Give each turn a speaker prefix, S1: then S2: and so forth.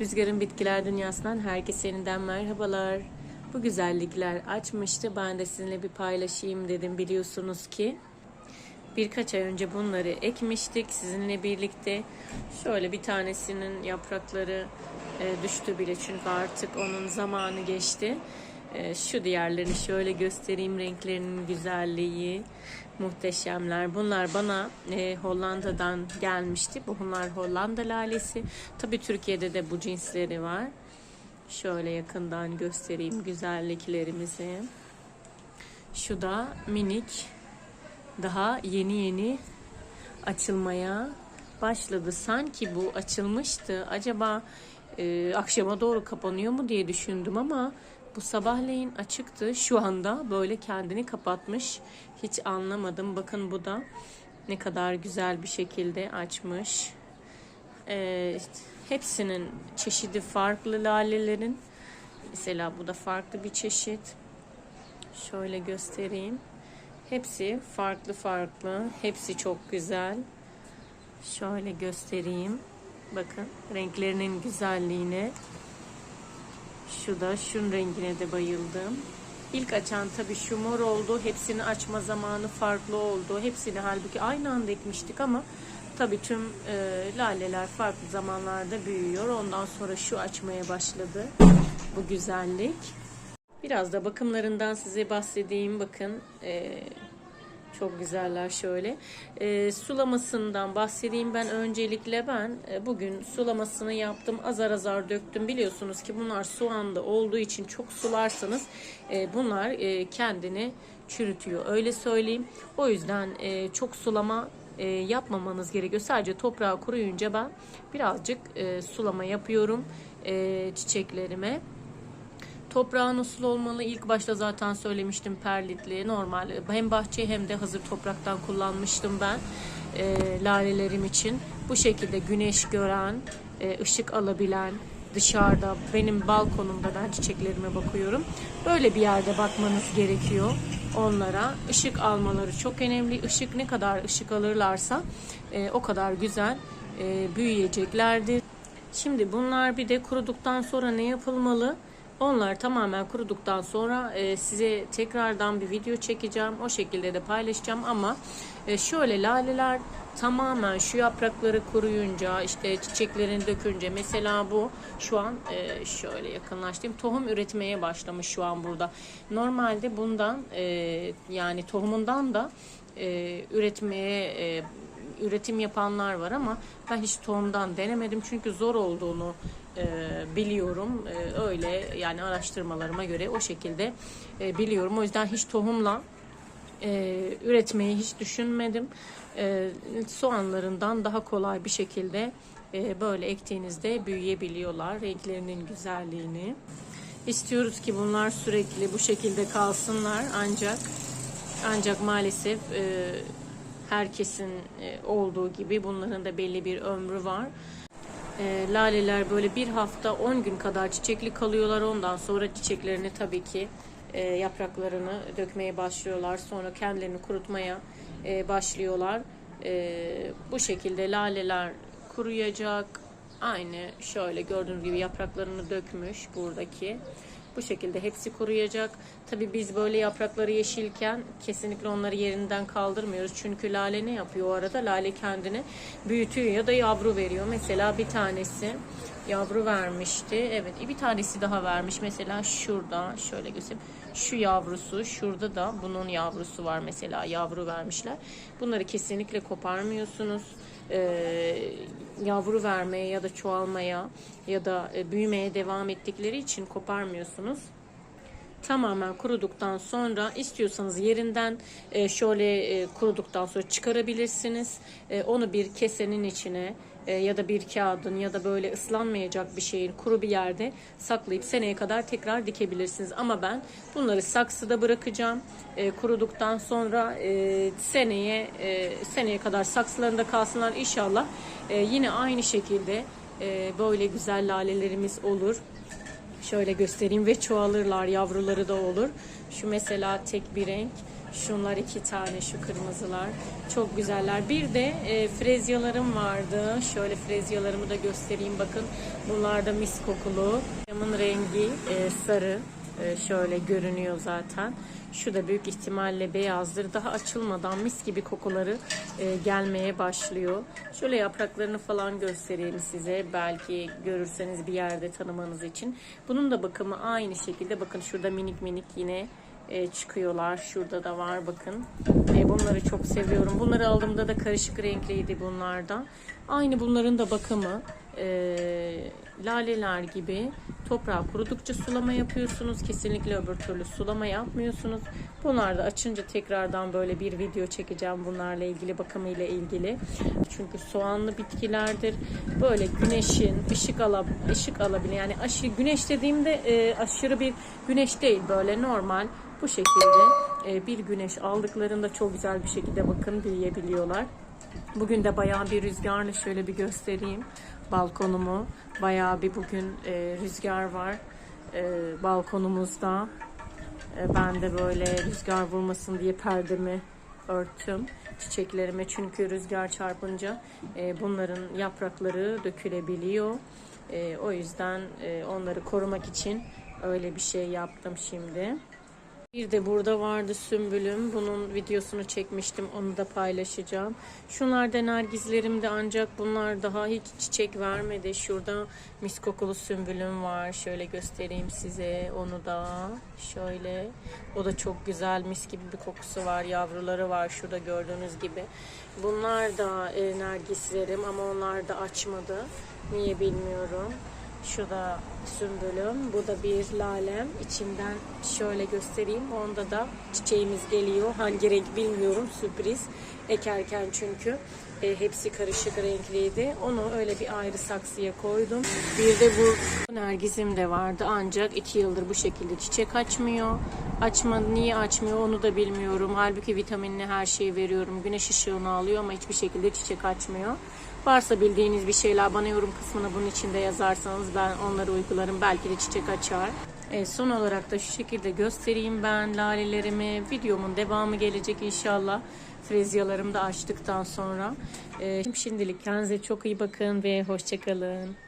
S1: Rüzgar'ın Bitkiler Dünyası'ndan herkese yeniden merhabalar. Bu güzellikler açmıştı. Ben de sizinle bir paylaşayım dedim. Biliyorsunuz ki birkaç ay önce bunları ekmiştik sizinle birlikte. Şöyle bir tanesinin yaprakları e, düştü bile çünkü artık onun zamanı geçti. E, şu diğerlerini şöyle göstereyim renklerinin güzelliği muhteşemler. Bunlar bana e, Hollanda'dan gelmişti. Bu bunlar Hollanda lalesi. Tabii Türkiye'de de bu cinsleri var. Şöyle yakından göstereyim güzelliklerimizi. Şu da minik daha yeni yeni açılmaya başladı. Sanki bu açılmıştı. Acaba e, akşama doğru kapanıyor mu diye düşündüm ama bu sabahleyin açıktı. Şu anda böyle kendini kapatmış. Hiç anlamadım. Bakın bu da ne kadar güzel bir şekilde açmış. E, hepsinin çeşidi farklı lalelerin. Mesela bu da farklı bir çeşit. Şöyle göstereyim. Hepsi farklı farklı. Hepsi çok güzel. Şöyle göstereyim. Bakın renklerinin güzelliğine. Şu da şunun rengine de bayıldım. İlk açan tabii şu mor oldu. Hepsini açma zamanı farklı oldu. Hepsini halbuki aynı anda ekmiştik ama tabii tüm e, laleler farklı zamanlarda büyüyor. Ondan sonra şu açmaya başladı. Bu güzellik. Biraz da bakımlarından size bahsedeyim. Bakın e, çok güzeller şöyle. E, sulamasından bahsedeyim ben öncelikle ben e, bugün sulamasını yaptım. Azar azar döktüm. Biliyorsunuz ki bunlar soğanda olduğu için çok sularsanız e, bunlar e, kendini çürütüyor. Öyle söyleyeyim. O yüzden e, çok sulama e, yapmamanız gerekiyor. Sadece toprağı kuruyunca ben birazcık e, sulama yapıyorum e, çiçeklerime. Toprağı nasıl olmalı? İlk başta zaten söylemiştim perlitli, normal. Hem bahçe hem de hazır topraktan kullanmıştım ben e, lalelerim için. Bu şekilde güneş gören, e, ışık alabilen, dışarıda benim balkonumda ben çiçeklerime bakıyorum. Böyle bir yerde bakmanız gerekiyor onlara. Işık almaları çok önemli. Işık ne kadar ışık alırlarsa e, o kadar güzel e, büyüyeceklerdir. Şimdi bunlar bir de kuruduktan sonra ne yapılmalı? Onlar tamamen kuruduktan sonra e, size tekrardan bir video çekeceğim. O şekilde de paylaşacağım ama e, şöyle laleler tamamen şu yaprakları kuruyunca işte çiçeklerini dökünce mesela bu şu an e, şöyle yakınlaştırayım tohum üretmeye başlamış şu an burada. Normalde bundan e, yani tohumundan da e, üretmeye e, üretim yapanlar var ama ben hiç tohumdan denemedim çünkü zor olduğunu e, biliyorum. E, öyle yani araştırmalarıma göre o şekilde e, biliyorum. O yüzden hiç tohumla e, üretmeyi hiç düşünmedim. E, soğanlarından daha kolay bir şekilde e, böyle ektiğinizde büyüyebiliyorlar. Renklerinin güzelliğini. İstiyoruz ki bunlar sürekli bu şekilde kalsınlar ancak ancak maalesef e, herkesin e, olduğu gibi bunların da belli bir ömrü var. E, laleler böyle bir hafta 10 gün kadar çiçekli kalıyorlar. Ondan sonra çiçeklerini tabii ki e, yapraklarını dökmeye başlıyorlar. Sonra kendilerini kurutmaya başlıyorlar. Bu şekilde laleler kuruyacak. Aynı şöyle gördüğünüz gibi yapraklarını dökmüş buradaki. Bu şekilde hepsi kuruyacak. Tabii biz böyle yaprakları yeşilken kesinlikle onları yerinden kaldırmıyoruz. Çünkü lale ne yapıyor o arada? Lale kendini büyütüyor ya da yavru veriyor. Mesela bir tanesi yavru vermişti. Evet bir tanesi daha vermiş. Mesela şurada şöyle göstereyim. Şu yavrusu şurada da bunun yavrusu var mesela yavru vermişler. Bunları kesinlikle koparmıyorsunuz. Ee, yavru vermeye ya da çoğalmaya ya da e, büyümeye devam ettikleri için koparmıyorsunuz tamamen kuruduktan sonra istiyorsanız yerinden e, şöyle e, kuruduktan sonra çıkarabilirsiniz. E, onu bir kesenin içine ya da bir kağıdın ya da böyle ıslanmayacak bir şeyin kuru bir yerde saklayıp seneye kadar tekrar dikebilirsiniz. Ama ben bunları saksıda bırakacağım. kuruduktan sonra seneye seneye kadar saksılarında kalsınlar inşallah. yine aynı şekilde böyle güzel lalelerimiz olur. Şöyle göstereyim ve çoğalırlar yavruları da olur. Şu mesela tek bir renk. Şunlar iki tane şu kırmızılar. Çok güzeller. Bir de e, frezyalarım vardı. Şöyle frezyalarımı da göstereyim bakın. Bunlar da mis kokulu. Camın rengi e, sarı. E, şöyle görünüyor zaten. Şu da büyük ihtimalle beyazdır. Daha açılmadan mis gibi kokuları e, gelmeye başlıyor. Şöyle yapraklarını falan göstereyim size. Belki görürseniz bir yerde tanımanız için. Bunun da bakımı aynı şekilde. Bakın şurada minik minik yine e, çıkıyorlar. Şurada da var bakın. E, bunları çok seviyorum. Bunları aldığımda da karışık renkliydi bunlardan. Aynı bunların da bakımı e, laleler gibi toprağı kurudukça sulama yapıyorsunuz. Kesinlikle öbür türlü sulama yapmıyorsunuz. Bunlar da açınca tekrardan böyle bir video çekeceğim bunlarla ilgili bakımıyla ilgili. Çünkü soğanlı bitkilerdir. Böyle güneşin ışık ala ışık alabilen yani aşırı güneş dediğimde e, aşırı bir güneş değil böyle normal bu şekilde e, bir güneş aldıklarında çok güzel bir şekilde bakın büyüyebiliyorlar. Bugün de bayağı bir rüzgarlı şöyle bir göstereyim balkonumu. Bayağı bir bugün e, rüzgar var e, balkonumuzda. Ben de böyle rüzgar vurmasın diye perdemi örttüm çiçeklerime çünkü rüzgar çarpınca bunların yaprakları dökülebiliyor. O yüzden onları korumak için öyle bir şey yaptım şimdi. Bir de burada vardı sümbülüm. Bunun videosunu çekmiştim. Onu da paylaşacağım. Şunlar da nergizlerimde ancak bunlar daha hiç çiçek vermedi. Şurada mis kokulu sümbülüm var. Şöyle göstereyim size onu da. Şöyle. O da çok güzel mis gibi bir kokusu var. Yavruları var şurada gördüğünüz gibi. Bunlar da e, nergislerim ama onlar da açmadı. Niye bilmiyorum. Şu da sümbülüm. Bu da bir lalem. İçinden şöyle göstereyim. Onda da çiçeğimiz geliyor. Hangi renk bilmiyorum. Sürpriz. Ekerken çünkü. E, hepsi karışık renkliydi. Onu öyle bir ayrı saksıya koydum. Bir de bu nergisim de vardı. Ancak iki yıldır bu şekilde çiçek açmıyor. Açmadı. Niye açmıyor onu da bilmiyorum. Halbuki vitaminli her şeyi veriyorum. Güneş ışığını alıyor ama hiçbir şekilde çiçek açmıyor. Varsa bildiğiniz bir şeyler bana yorum kısmına bunun içinde yazarsanız ben onları uygularım. Belki de çiçek açar. E, son olarak da şu şekilde göstereyim ben lalelerimi. Videomun devamı gelecek inşallah. Frezyalarımı da açtıktan sonra. Şimdilik kendinize çok iyi bakın ve hoşçakalın.